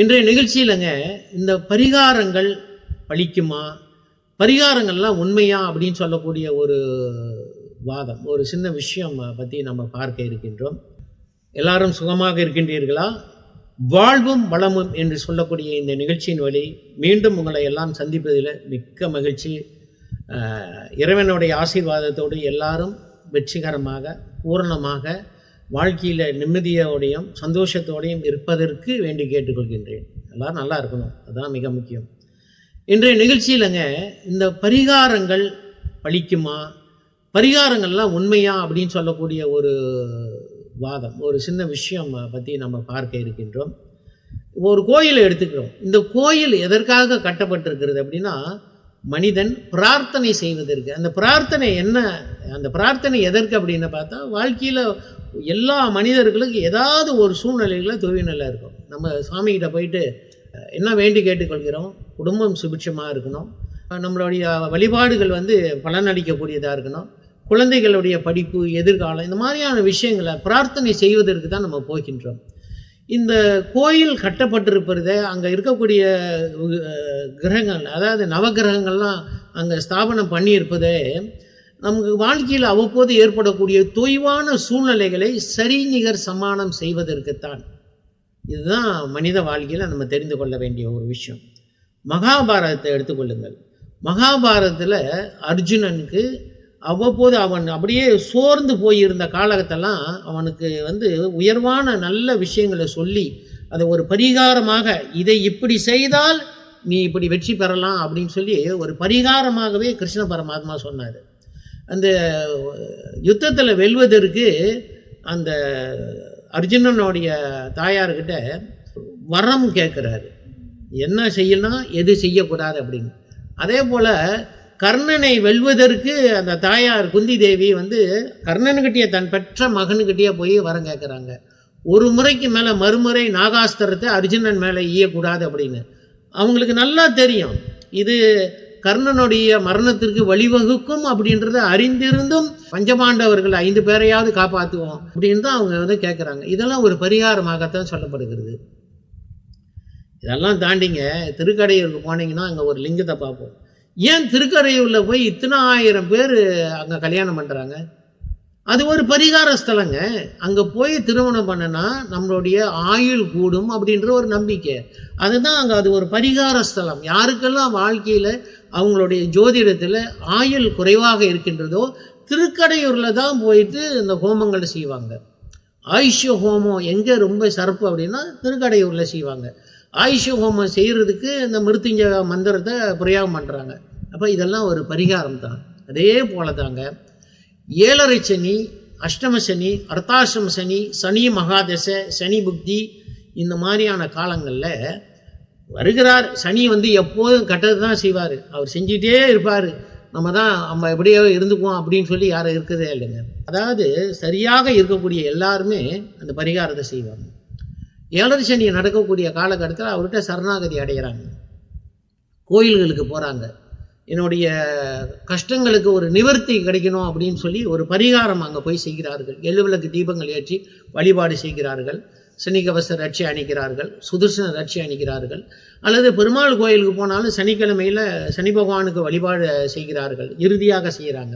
இன்றைய நிகழ்ச்சியிலங்க இந்த பரிகாரங்கள் பழிக்குமா? பரிகாரங்கள்லாம் உண்மையா அப்படின்னு சொல்லக்கூடிய ஒரு வாதம் ஒரு சின்ன விஷயம் பற்றி நம்ம பார்க்க இருக்கின்றோம். எல்லாரும் சுகமாக இருக்கின்றீர்களா? வாழ்வும் வளமும் என்று சொல்லக்கூடிய இந்த நிகழ்ச்சியின் வழி மீண்டும் உங்களை எல்லாம் சந்திப்பதில் மிக்க மகிழ்ச்சி. இறைவனுடைய ஆசீர்வாதத்தோடு எல்லாரும் வெற்றிகரமாக பூரணமாக வாழ்க்கையில் நிம்மதியோடையும் சந்தோஷத்தோடையும் இருப்பதற்கு வேண்டி கேட்டுக்கொள்கின்றேன். எல்லாரும் நல்லா இருக்கணும். அதுதான் மிக முக்கியம். இன்றைய நிகழ்ச்சியிலங்க இந்த பரிகாரங்கள் பழிக்குமா? பரிகாரங்கள்லாம் உண்மையா? அப்படின்னு சொல்லக்கூடிய ஒரு வாதம் ஒரு சின்ன விஷயம் பற்றி நம்ம பார்க்க இருக்கின்றோம். ஒரு கோயிலை எடுத்துக்கிறோம். இந்த கோயில் எதற்காக கட்டப்பட்டிருக்கிறது அப்படின்னா மனிதன் பிரார்த்தனை செய்வதற்கு. அந்த பிரார்த்தனை என்ன? அந்த பிரார்த்தனை எதற்கு அப்படின்னு பார்த்தா வாழ்க்கையில் எல்லா மனிதர்களுக்கும் ஏதாவது ஒரு சூழ்நிலைகளில் துவிநிலை இருக்கும். நம்ம சுவாமிகிட்ட போயிட்டு என்ன வேண்டி கேட்டுக்கொள்கிறோம்? குடும்பம் சுபிட்சமாக இருக்கணும். நம்மளுடைய வழிபாடுகள் வந்து பலனளிக்கக்கூடியதாக இருக்கணும். குழந்தைகளுடைய படிப்பு எதிர்காலம் இந்த மாதிரியான விஷயங்களை பிரார்த்தனை செய்வதற்கு தான் நம்ம போகின்றோம். இந்த கோயில் கட்டப்பட்டிருப்பது அங்கே இருக்கக்கூடிய கிரகங்கள் அதாவது நவகிரகங்கள்லாம் அங்கே ஸ்தாபனம் பண்ணியிருப்பதே நமக்கு வாழ்க்கையில் அவ்வப்போது ஏற்படக்கூடிய தொய்வான சூழ்நிலைகளை சரிநிகர் சமானம் செய்வதற்குத்தான் இதுதான் மனித வாழ்க்கையில் நம்ம தெரிந்து கொள்ள வேண்டிய ஒரு விஷயம். மகாபாரதத்தை எடுத்துக்கொள்ளுங்கள். மகாபாரதத்தில் அர்ஜுனனுக்கு அவ்வப்போது அவன் அப்படியே சோர்ந்து போயிருந்த காலகட்டெல்லாம் அவனுக்கு வந்து உயர்வான நல்ல விஷயங்களை சொல்லி அதை ஒரு பரிகாரமாக இதை இப்படி செய்தால் நீ இப்படி வெற்றி பெறலாம் அப்படின்னு சொல்லி ஒரு பரிகாரமாகவே கிருஷ்ண பரமாத்மா சொன்னார். அந்த யுத்தத்தில் வெல்வதற்கு அந்த அர்ஜுனனுடைய தாயார்கிட்ட வரம் கேட்குறாரு. என்ன செய்யணும் எது செய்யக்கூடாது அப்படின்னு. அதே போல் கர்ணனை வெல்வதற்கு அந்த தாயார் குந்தி தேவி வந்து கர்ணனுக்கிட்டே தன் பெற்ற மகனுக்கிட்டே போய் வரம் கேட்குறாங்க. ஒரு முறைக்கு மேலே மறுமுறை நாகாஸ்திரத்தை அர்ஜுனன் மேலே ஈயக்கூடாது அப்படின்னு. அவங்களுக்கு நல்லா தெரியும். இது கர்ணனுடைய மரணத்திற்கு வழிவகுக்கும் அப்படின்றத அறிந்திருந்தும் பஞ்சபாண்டவர்கள் ஐந்து பேரையாவது காப்பாற்றுவோம் அப்படின்னு தான் அவங்க வந்து கேட்குறாங்க இதெல்லாம் ஒரு பரிகாரமாகத்தான் சொல்லப்படுகிறது. இதெல்லாம் தாண்டிங்க திருக்கடையூருக்கு போனீங்கன்னா அங்கே ஒரு லிங்கத்தை பார்ப்போம். ஏன் திருக்கடையூரில் போய் இத்தனை ஆயிரம் பேர் அங்கே கல்யாணம் பண்ணுறாங்க அது ஒரு பரிகார ஸ்தலங்க. அங்கே போய் திருமணம் பண்ணனா நம்மளுடைய ஆயுள் கூடும் அப்படின்ற ஒரு நம்பிக்கை. அதுதான் அங்கே அது ஒரு பரிகார ஸ்தலம். யாருக்கெல்லாம் வாழ்க்கையில் அவங்களுடைய ஜோதிடத்தில் ஆயுள் குறைவாக இருக்கின்றதோ திருக்கடையூரில் தான் போயிட்டு இந்த ஹோமங்களை செய்வாங்க. ஆயுஷ்ய ஹோமம் எங்கே ரொம்ப சிறப்பு அப்படின்னா திருக்கடையூரில் செய்வாங்க. ஆயுஷ்ய ஹோமம் செய்கிறதுக்கு இந்த மிருத்துஞ்ச மந்திரத்தை பிரயோகம் பண்ணுறாங்க அப்போ இதெல்லாம் ஒரு பரிகாரம் தான். அதே போல தாங்க ஏழரை சனி அஷ்டம சனி அர்த்தாசிரம சனி சனி மகாதசை சனி புக்தி இந்த மாதிரியான காலங்களில் வருகிறார். சனி வந்து எப்போதும் கட்டது தான் செய்வார். அவர் செஞ்சிட்டே இருப்பார். நம்ம தான் நம்ம எப்படியோ இருந்துக்குவோம் அப்படின்னு சொல்லி யாரும் இருக்கிறதே இல்லைங்க. அதாவது சரியாக இருக்கக்கூடிய எல்லாருமே அந்த பரிகாரத்தை செய்வாங்க. ஏழரை சனி நடக்கக்கூடிய காலகட்டத்தில் அவர்கிட்ட சரணாகதி அடைகிறாங்க. கோயில்களுக்கு போகிறாங்க என்னுடைய கஷ்டங்களுக்கு ஒரு நிவர்த்தி கிடைக்கணும் அப்படின்னு சொல்லி ஒரு பரிகாரம் அங்கே போய் செய்கிறார்கள். எழுவிளக்கு தீபங்கள் ஏற்றி வழிபாடு செய்கிறார்கள். சனிக்கவச ரட்சி அணிக்கிறார்கள் சுதர்சன ரட்சி அணிக்கிறார்கள் அல்லது பெருமாள் கோயிலுக்கு போனாலும் சனிக்கிழமையில் சனி பகவானுக்கு வழிபாடு செய்கிறார்கள் இறுதியாக செய்கிறாங்க.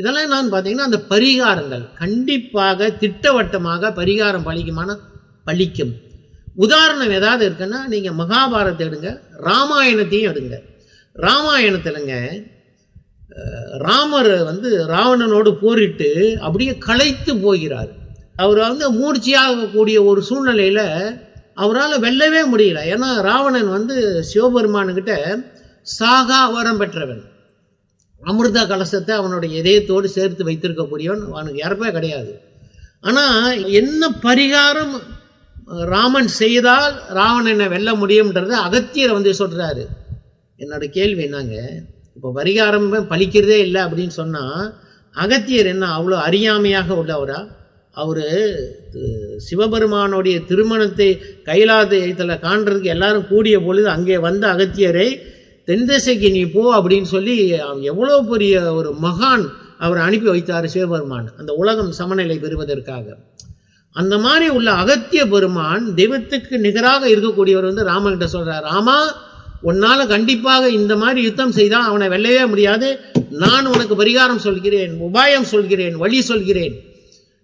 இதெல்லாம் நான் பார்த்தீங்கன்னா அந்த பரிகாரங்கள் கண்டிப்பாக திட்டவட்டமாக பரிகாரம் பலிக்குமான பலிக்கும். உதாரணம் ஏதாவது இருக்குன்னா நீங்கள் மகாபாரத்தை எடுங்க ராமாயணத்தையும் எடுங்க. ராமாயணத்திலங்க ராமர் வந்து ராவணனோடு போரிட்டு அப்படியே களைத்து போகிறார். அவர் வந்து மூர்ச்சியாகக்கூடிய ஒரு சூழ்நிலையில் அவரால் வெல்லவே முடியல. ஏன்னா ராவணன் வந்து சிவபெருமானுக்கிட்ட சாகா வரம் பெற்றவன். அமிர்த கலசத்தை அவனுடைய இதயத்தோடு சேர்த்து வைத்திருக்கக்கூடியவன். அவனுக்கு இறப்பே கிடையாது. ஆனால் என்ன பரிகாரம் ராமன் செய்தால் ராவணனை வெல்ல முடியும்ன்றத அகத்தியர் வந்து சொல்கிறாரு என்னோட கேள்வி என்னங்க? இப்போ பரிகாரம் பலிக்கிறதே இல்லை அப்படின்னு சொன்னால் அகத்தியர் என்ன அவ்வளோ அறியாமையாக உள்ளவரா? அவர் சிவபெருமானுடைய திருமணத்தை கைலாயத்தில் காண்றதுக்கு எல்லாரும் கூடிய பொழுது அங்கே வந்த அகத்தியரை தென் திசைக்கு நீ போ அப்படின்னு சொல்லி அவன் எவ்வளோ பெரிய ஒரு மகான் அவர் அனுப்பி வைத்தார் சிவபெருமான் அந்த உலகம் சமநிலை பெறுவதற்காக. அந்த மாதிரி உள்ள அகத்திய பெருமான் தெய்வத்துக்கு நிகராக இருக்கக்கூடியவர் வந்து ராமன்கிட்ட சொல்கிறார் ராமா உன்னால் கண்டிப்பாக இந்த மாதிரி யுத்தம் செய்தால் அவனை வெல்லவே முடியாது. நான் உனக்கு பரிகாரம் சொல்கிறேன் உபாயம் சொல்கிறேன் வழி சொல்கிறேன்.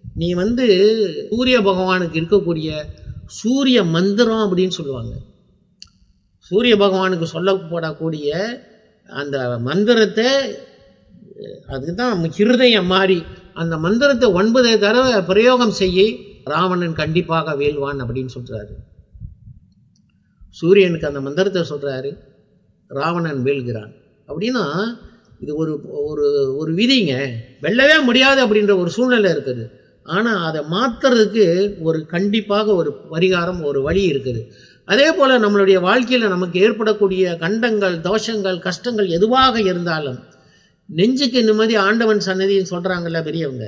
நீ வந்து சூரிய பகவானுக்கு இருக்கக்கூடிய சூரிய மந்திரம் அப்படின்னு சொல்லுவாங்க. சூரிய பகவானுக்கு சொல்லப்படக்கூடிய அந்த மந்திரத்தை அதுதான் ஹிருதயம் மாறி அந்த மந்திரத்தை ஒன்பது தடவை பிரயோகம் செய்ய ராவணன் கண்டிப்பாக வேல்வான் அப்படின்னு சொல்றாரு. சூரியனுக்கு அந்த மந்திரத்தை சொல்றாரு ராவணன் வேல்கிறான் அப்படின்னா இது ஒரு ஒரு ஒரு விதிங்க. வெல்லவே முடியாது அப்படின்ற ஒரு சூழ்நிலை இருக்குது. ஆனால் அதை மாற்றுறதுக்கு ஒரு கண்டிப்பாக ஒரு பரிகாரம் ஒரு வழி இருக்குது. அதே போல் நம்மளுடைய வாழ்க்கையில் நமக்கு ஏற்படக்கூடிய கண்டங்கள் தோஷங்கள் கஷ்டங்கள் எதுவாக இருந்தாலும் நெஞ்சுக்கு நிம்மதி ஆண்டவன் சன்னதின்னு சொல்கிறாங்கல்ல பெரியவங்க.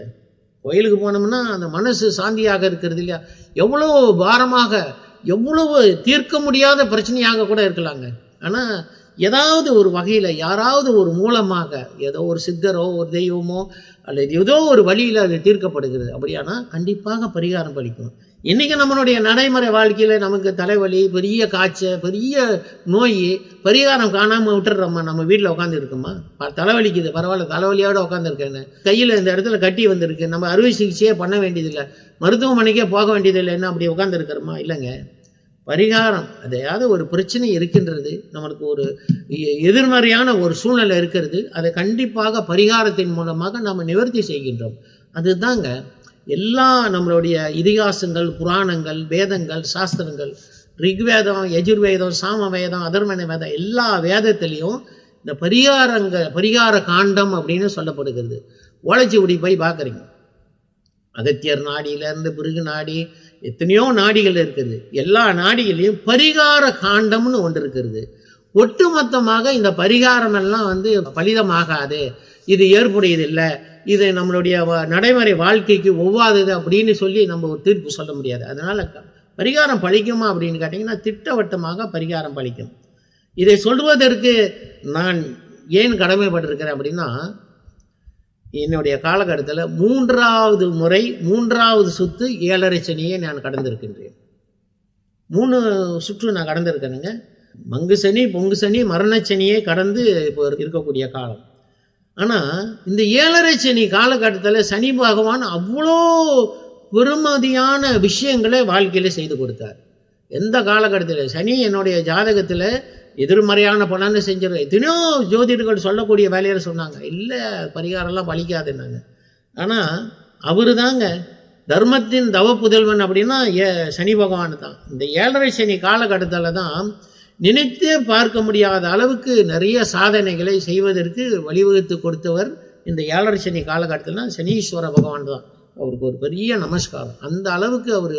கோயிலுக்கு போனோம்னா அந்த மனசு சாந்தியாக இருக்கிறது இல்லையா? எவ்வளோ பாரமாக எவ்வளவு தீர்க்க முடியாத பிரச்சனையாக கூட இருக்கலாங்க. ஆனால் ஏதாவது ஒரு வகையில் யாராவது ஒரு மூலமாக ஏதோ ஒரு சித்தரோ ஒரு தெய்வமோ அல்லது ஏதோ ஒரு வழியில் அது தீர்க்கப்படுகிறது. அப்படியானால் கண்டிப்பாக பரிகாரம் பலிக்கும் இன்றைக்கி நம்மளுடைய நடைமுறை வாழ்க்கையில் நமக்கு தலைவலி பெரிய காய்ச்சல் பெரிய நோய் பரிகாரம் காணாமல் விட்டுடுறோம்மா நம்ம வீட்டில் உட்காந்துருக்கோம்மா தலைவலிக்குது பரவாயில்ல தலைவலியோடு உட்காந்துருக்கேன்னு கையில் இந்த இடத்துல கட்டி வந்திருக்கு. நம்ம அறுவை சிகிச்சையே பண்ண வேண்டியதில்லை. மருத்துவமனைக்கே போக வேண்டியதில்லை. என்ன அப்படி உட்காந்துருக்கிறோமா இல்லைங்க. பரிகாரம் அதையாவது ஒரு பிரச்சனை இருக்கின்றது நம்மளுக்கு ஒரு எ- எதிர்மறையான ஒரு சூழ்நிலை இருக்கிறது அதை கண்டிப்பாக பரிகாரத்தின் மூலமாக நாம் நிவர்த்தி செய்கின்றோம். அதுதாங்க எல்லா நம்மளுடைய இதிகாசங்கள் புராணங்கள் வேதங்கள் சாஸ்திரங்கள் ரிக்வேதம் யஜுர்வேதம் சாமவேதம் அதர்மன வேதம் எல்லா வேதத்திலையும் இந்த பரிகாரங்க பரிகார காண்டம் அப்படின்னு சொல்லப்படுகிறது. ஓலைச்சுவடி போய் பார்க்குறீங்க. அகத்தியர் நாடியிலேருந்து பிருகு நாடி எத்தனையோ நாடிகள் இருக்குது. எல்லா நாடிகளையும் பரிகார காண்டம்னு ஒன்று இருக்கிறது. ஒட்டுமொத்தமாக இந்த பரிகாரம் எல்லாம் வந்து பலிதமாகாது. இது ஏற்புடையதில்லை. இது நம்மளுடைய வ- நடைமுறை வாழ்க்கைக்கு ஒவ்வாதது அப்படின்னு சொல்லி நம்ம ஒரு தீர்ப்பு சொல்ல முடியாது. அதனால் பரிகாரம் பழிக்குமா அப்படின்னு கேட்டிங்கன்னா திட்டவட்டமாக பரிகாரம் பழிக்கும். இதை சொல்வதற்கு நான் ஏன் கடமைப்பட்டிருக்கிறேன் அப்படின்னா என்னுடைய காலகட்டத்தில் மூன்றாவது முறை மூன்றாவது சுத்து ஏழரை சனியை நான் கடந்திருக்கின்றேன். மூணு சுற்று நான் கடந்திருக்கேனுங்க மங்கு சனி பொங்கு சனி மரண கடந்து இப்போ இருக்கக்கூடிய காலம். ஆனால் இந்த ஏழரை சனி காலகட்டத்தில் சனி பகவான் அவ்வளோ பெருமதியான விஷயங்களை வாழ்க்கையில் செய்து கொடுத்தார். எந்த காலகட்டத்தில்? சனி என்னுடைய ஜாதகத்தில் எதிர்மறையான பலனை செஞ்சிடும் எத்தனையோ ஜோதிடர்கள் சொல்லக்கூடிய வேலையில் சொன்னாங்க. இல்லை பரிகாரம்லாம் பலிக்காதுன்னாங்க ஆனால் அவர் தாங்க தர்மத்தின் தவ புதல்வன் அப்படின்னா ஏ சனி பகவான் தான். இந்த ஏழரை சனி காலகட்டத்தில் தான் நினைத்தே பார்க்க முடியாத அளவுக்கு நிறைய சாதனைகளை செய்வதற்கு வழிவகுத்து கொடுத்தவர் இந்த ஏழரை சனி காலகட்டத்தில் சனீஸ்வர பகவான் தான். அவருக்கு ஒரு பெரிய நமஸ்காரம். அந்த அளவுக்கு அவர்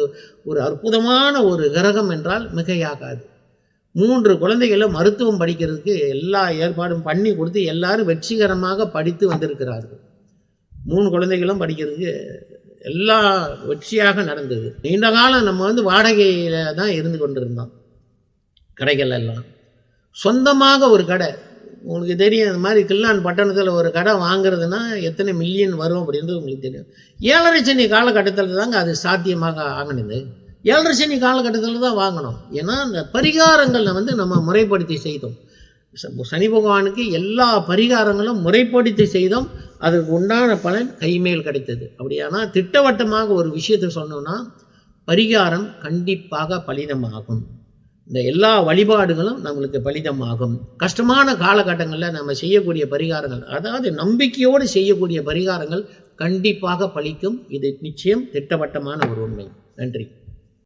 ஒரு அற்புதமான ஒரு கிரகம் என்றால் மிகையாகாது. மூன்று குழந்தைகளும் மருத்துவம் படிக்கிறதுக்கு எல்லா ஏற்பாடும் பண்ணி கொடுத்து எல்லாரும் வெற்றிகரமாக படித்து வந்திருக்கிறார்கள். மூணு குழந்தைகளும் படிக்கிறதுக்கு எல்லா வெற்றியாக நடந்தது. நீண்ட காலம் நம்ம வந்து வாடகையில் தான் இருந்து கொண்டிருந்தோம். கடைகள் எல்லாம். சொந்தமாக ஒரு கடை. உங்களுக்கு தெரியும் இந்த மாதிரி கில்லான் பட்டணத்தில் ஒரு கடை வாங்குறதுன்னா எத்தனை மில்லியன் வரும் அப்படின்றது உங்களுக்கு தெரியும். ஏழரை சனி காலகட்டத்தில் தாங்க அது சாத்தியமாக ஆகினது ஏழரை சனி காலகட்டத்தில் தான் வாங்கணும். ஏன்னா அந்த பரிகாரங்களை வந்து நம்ம முறைப்படுத்தி செய்தோம். ச- சனி பகவானுக்கு எல்லா பரிகாரங்களும் முறைப்படுத்தி செய்தோம். அதற்கு உண்டான பலன் கைமேல் கிடைத்தது. அப்படியானா திட்டவட்டமாக ஒரு விஷயத்தை சொன்னோம்னா பரிகாரம் கண்டிப்பாக பலிதமாகும். இந்த எல்லா வழிபாடுகளும் நம்மளுக்கு பலிதமாகும். கஷ்டமான காலகட்டங்களில் நம்ம செய்யக்கூடிய பரிகாரங்கள் அதாவது நம்பிக்கையோடு செய்யக்கூடிய பரிகாரங்கள் கண்டிப்பாக பலிக்கும். இது நிச்சயம் திட்டவட்டமான ஒரு உண்மை. நன்றி.